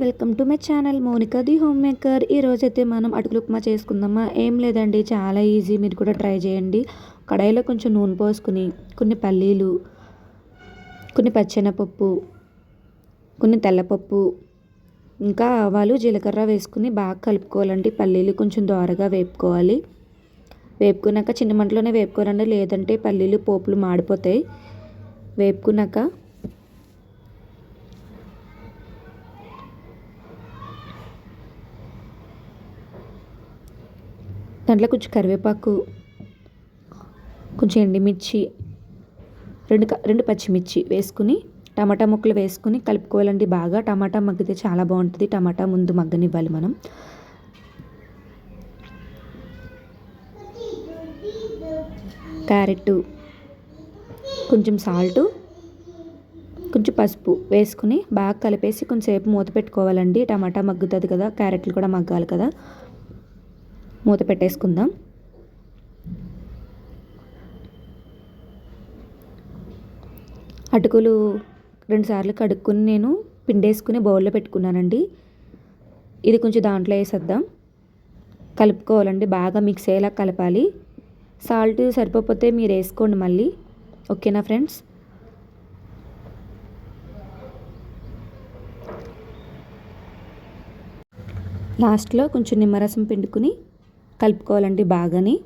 Welcome to my channel Monica the homemaker ఈరోజైతే మనం అటుకులు ఉప్మా చేసుకుందామా? ఏం లేదండి చాలా ఈజీ. మీరు కూడా ట్రై చేయండి. కడాయిలో కొంచెం నూనె పోసుకుని కొన్ని పల్లీలు కొన్ని పచ్చెనపప్పు కొన్ని తెల్లపప్పు ఇంకా ఆవాలు జీలకర్ర వేసుకుని బాగా కలుపుకోవాలండి. పల్లీలు కొంచెం దోరగా వేపుకోవాలి. వేపుకున్నాక చిన్న మంటలోనే వేపుకోవాలండి. లేదంటే పల్లీలు పోపులు మాడిపోతాయి. వేపుకున్నాక దాంట్లో కొంచెం కరివేపాకు కొంచెం ఎండిమిర్చి రెండు రెండు పచ్చిమిర్చి వేసుకుని టమాటా ముక్కలు వేసుకుని కలుపుకోవాలండి బాగా. టమాటా మగ్గితే చాలా బాగుంటుంది. టమాటా ముందు మగ్గనివ్వాలి మనం. క్యారెట్ కొంచెం సాల్టు కొంచెం పసుపు వేసుకుని బాగా కలిపేసి కొంచెంసేపు మూత పెట్టుకోవాలండి. టమాటా మగ్గుతుంది కదా క్యారెట్లు కూడా మగ్గాలి కదా. మూత పెట్టేసుకుందాం. అటుకులు రెండుసార్లు కడుక్కుని నేను పిండేసుకుని బౌల్లో పెట్టుకున్నానండి. ఇది కొంచెం దాంట్లో వేసేద్దాం. కలుపుకోవాలండి బాగా మిక్స్ అయ్యేలా కలపాలి. సాల్ట్ సరిపోతే మీరు వేసుకోండి మళ్ళీ. ఓకేనా ఫ్రెండ్స్ లాస్ట్లో కొంచెం నిమ్మరసం పిండుకుని కలుపుకోవాలండి బాగాని.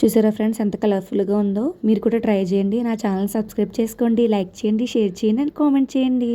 చూసారా ఫ్రెండ్స్ ఎంత కలర్ఫుల్గా ఉందో? మీరు కూడా ట్రై చేయండి. నా ఛానల్ సబ్స్క్రైబ్ చేసుకోండి లైక్ చేయండి షేర్ చేయండి అండ్ కామెంట్ చేయండి.